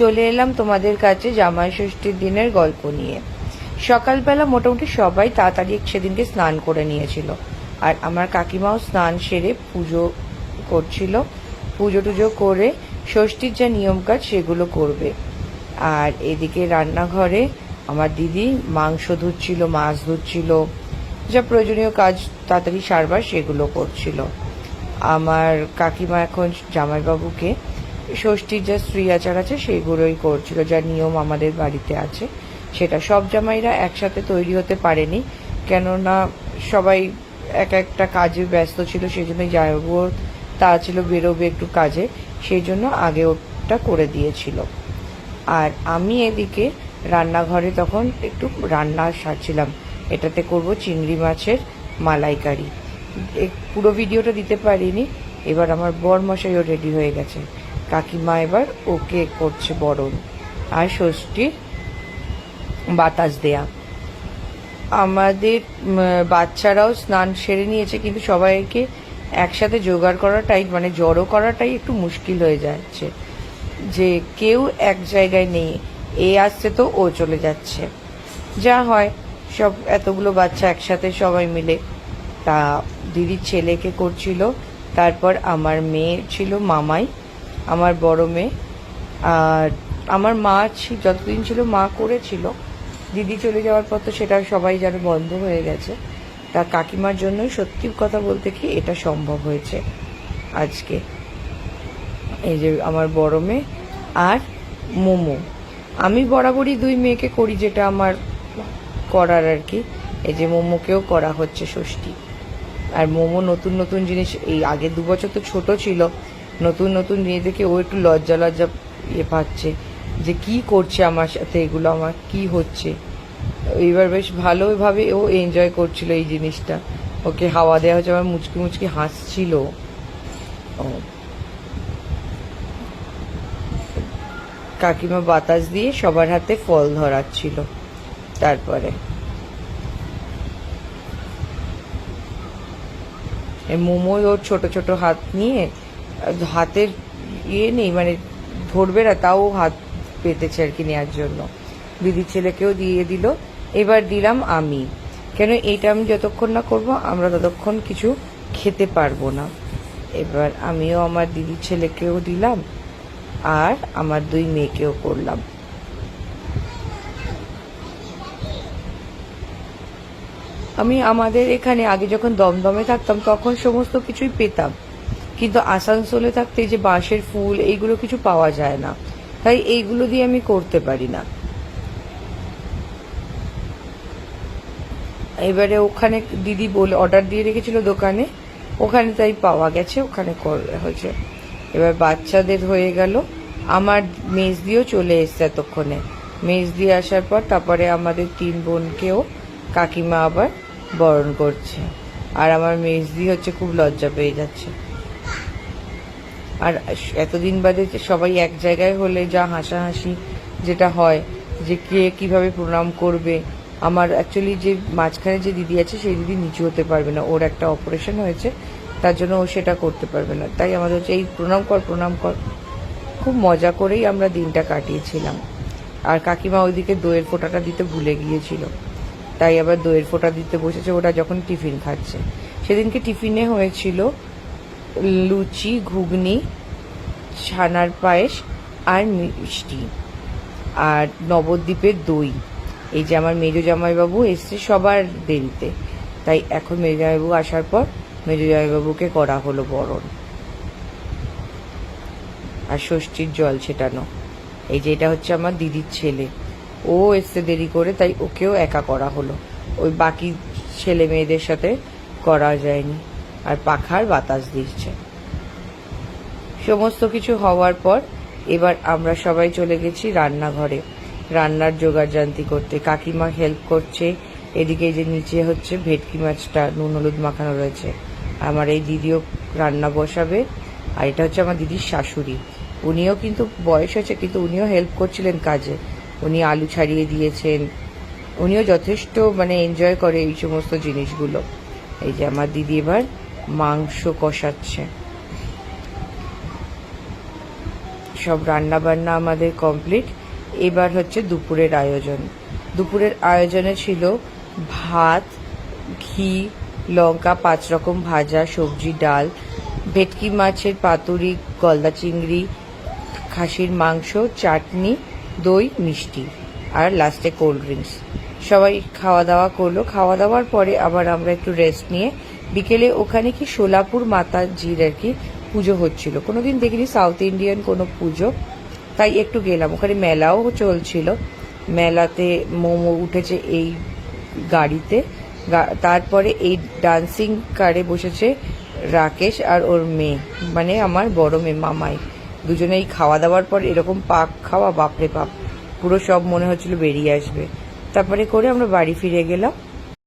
চলে এলাম তোমাদের কাছে জামাই ষষ্ঠীর দিনের গল্প নিয়ে। সকালবেলা মোটামুটি সবাই তাড়াতাড়ি সেদিনকে স্নান করে নিয়েছিল। আর আমার কাকিমাও স্নান সেরে পুজো করছিল। পুজো টুজো করে ষষ্ঠীর যা নিয়ম কাজ সেগুলো করবে। আর এদিকে রান্নাঘরে আমার দিদি মাংস ধুচ্ছিল, মাছ ধুচ্ছিল, যা প্রয়োজনীয় কাজ তাড়াতাড়ি সারবার সেগুলো করছিল। আমার কাকিমা এখন জামাইবাবুকে ষষ্ঠীর যা স্ত্রী আচার আছে সেগুলোই করছিল, যা নিয়ম আমাদের বাড়িতে আছে। সেটা সব জামাইরা একসাথে তৈরি হতে পারেনি, কেননা সবাই এক একটা কাজে ব্যস্ত ছিল সেই জন্য জামাইবাবুর তা ছিল বেরোবে একটু কাজে, সেই জন্য আগে ওটা করে দিয়েছিল। আর আমি এদিকে রান্নাঘরে তখন একটু রান্না সারছিলাম, এটাতে করব চিংড়ি মাছের মালাইকারি। পুরো ভিডিওটা দিতে পারিনি, এবার আমার বর মশাইও রেডি হয়ে গেছে। কাকিমা এবার ওকে করছে বরণ আর ষষ্ঠীর বাতাস দেয়া। আমাদের বাচ্চারাও স্নান সেরে নিয়েছে, কিন্তু সবাইকে একসাথে জোগাড় করাটাই মানে জড়ো করাটাই একটু মুশকিল হয়ে যাচ্ছে। যে কেউ এক জায়গায় নেই, এ আসছে তো ও চলে যাচ্ছে। যা হয়, সব এতগুলো বাচ্চা একসাথে সবাই মিলে। তা দিদির ছেলেকে করছিল, তারপর আমার মেয়ে ছিল মামাই। আমার বড় মেয়ে। আর আমার মা যতদিন ছিল মা করেছিল, দিদি চলে যাওয়ার পর তো সেটা সবাই যেন বন্ধ হয়ে গেছে। তা কাকিমার জন্যই সত্যি কথা বলতে কি এটা সম্ভব হয়েছে আজকে। এই যে আমার বড় মেয়ে আর মোমো। আমি বরাবরই দুই মেয়েকে করি যেটা আমার করার আর কি। এই যে মোমোকেও করা হচ্ছে ষষ্ঠী। আর মোমো নতুন নতুন জিনিস, এই আগে দু বছর তো ছোট ছিল নতুন নতুন জিনিস দেখে ও একটু লজ্জা লজ্জা ইয়ে পাচ্ছে যে কি করছে আমার সাথে এগুলো, আমার কি হচ্ছে? এবার বেশ ভালোভাবে ও এনজয় করছিল এই জিনিসটা। ওকে হাওয়া দেওয়া হচ্ছে আমার মুচকি মুচকি হাসছিল। কাকিমা বাতাস দিয়ে সবার হাতে ফল ধরাচ্ছিল তারপরে। মোমো ওর ছোট ছোট হাত নিয়ে হাতের ইয়ে নেই মানে ধরবে না, তাও হাত পেতেছে আর কি নেওয়ার জন্য। দিদির ছেলেকেও দিয়ে দিল, এবার দিলাম আমি। কেন এইটা আমি যতক্ষণ না করব, আমরা ততক্ষণ কিছু খেতে পারব না। এবার আমিও আমার দিদির ছেলেকেও দিলাম, আর আমার দুই মেয়েকেও করলাম। আমি আমাদের এখানে আগে যখন দমদমে থাকতাম, তখন সমস্ত কিছুই পেতাম। কিন্তু আসানসোলে থাকতে যে বাঁশের ফুল, এইগুলো কিছু পাওয়া যায় না। তাই এইগুলো দিয়ে আমি করতে পারি না। এবারে ওখানে দিদি বলে অর্ডার দিয়ে রেখেছিল দোকানে। ওখানে তাই পাওয়া গেছে, ওখানে হয়েছে। এবার বাচ্চাদের হয়ে গেল। আমার মেজ দিয়েও চলে এসছে এতক্ষণে। মেজ দিয়ে আসার পর তারপরে আমাদের তিন বোনকেও কাকিমা আবার বরণ করছে। আর আমার মেজদি হচ্ছে খুব লজ্জা পেয়ে যাচ্ছে। আর এতদিন বাদে সবাই এক জায়গায় হলে যা হাসাহাসি যেটা হয়, যে কে কীভাবে প্রণাম করবে। আমার অ্যাকচুয়ালি যে মাঝখানে যে দিদি আছে, সেই দিদি নিচু হতে পারবে না। ওর একটা অপারেশন হয়েছে, তার জন্য ও সেটা করতে পারবে না। তাই আমাদের হচ্ছে এই প্রণাম কর প্রণাম কর। খুব মজা করেই আমরা দিনটা কাটিয়েছিলাম। আর কাকিমা ওইদিকে দইয়ের ফোঁটাটা দিতে ভুলে গিয়েছিল। তাই আবার দইয়ের ফোঁটা দিতে বসেছে ওটা যখন টিফিন খাচ্ছে। সেদিনকে টিফিনে হয়েছিল লুচি, ঘুগনি, ছানার পায়েস আর মিষ্টি আর নবদ্বীপের দই। এই যে আমার মেজো জামাইবাবু এসছে সবার দেরিতে। তাই এখন মেজো জামাইবাবু আসার পর মেজো জামাইবাবুকে করা হলো বরণ। আর ষষ্ঠীর জল ছেটানো। এই যে এটা হচ্ছে আমার দিদির ছেলে। ও এসছে দেরি করে, তাই ওকেও একা করা হলো। ওই বাকি ছেলে মেয়েদের সাথে করা যায়নি। আর পাখার বাতাস দিচ্ছে। সমস্ত কিছু হওয়ার পর এবার আমরা সবাই চলে গেছি রান্নাঘরে। রান্নার জোগাড়জান্তি করতে। কাকিমা হেল্প করছে। এদিকে যে নিচে হচ্ছে ভেটকি মাছটা, নুন, হলুদ মাখানো রয়েছে। আমার এই দিদিও রান্না বসাবে। আর এটা হচ্ছে আমার দিদির শাশুড়ি। উনিও কিন্তু বয়স হয়েছে, কিন্তু উনিও হেল্প করছিলেন কাজে। উনি আলু ছাড়িয়ে দিয়েছেন। উনিও যথেষ্ট মানে এনজয় করে এই সমস্ত জিনিসগুলো। এই যে আমার দিদি এবার মাংস কষাচ্ছে। সব রান্না বান্না আমাদের কমপ্লিট। এবার হচ্ছে দুপুরের আয়োজন। দুপুরের আয়োজনে ছিল ভাত, ঘি, লঙ্কা, পাঁচ রকম ভাজা, সবজি, ডাল, ভেটকি মাছের পাতুরি, গলদা চিংড়ি, খাসির মাংস, চাটনি, দই, মিষ্টি আর লাস্টে কোল্ড ড্রিঙ্কস সবাই খাওয়া দাওয়া করল। খাওয়া দাওয়ার পরে আবার আমরা একটু রেস্ট নিয়ে বিকেলে ওখানে কি সোলাপুর মাতাজির আর কি পুজো হচ্ছিল? কোনোদিন দেখিনি সাউথ ইন্ডিয়ান কোনো পুজো। তাই একটু গেলাম। ওখানে মেলাও চলছিল। মেলাতে মোমো উঠেছে এই গাড়িতে। তারপরে এই ডান্সিং কারে বসেছে রাকেশ আর ওর মেয়ে। মানে আমার বড় মেয়ে, মামাই। দুজনেই খাওয়া দাওয়ার পর এরকম পাক খাওয়া, বাপরে বাপ। পুরো সব মনে হচ্ছিল বেরিয়ে আসবে। তারপরে করে আমরা বাড়ি ফিরে গেলাম।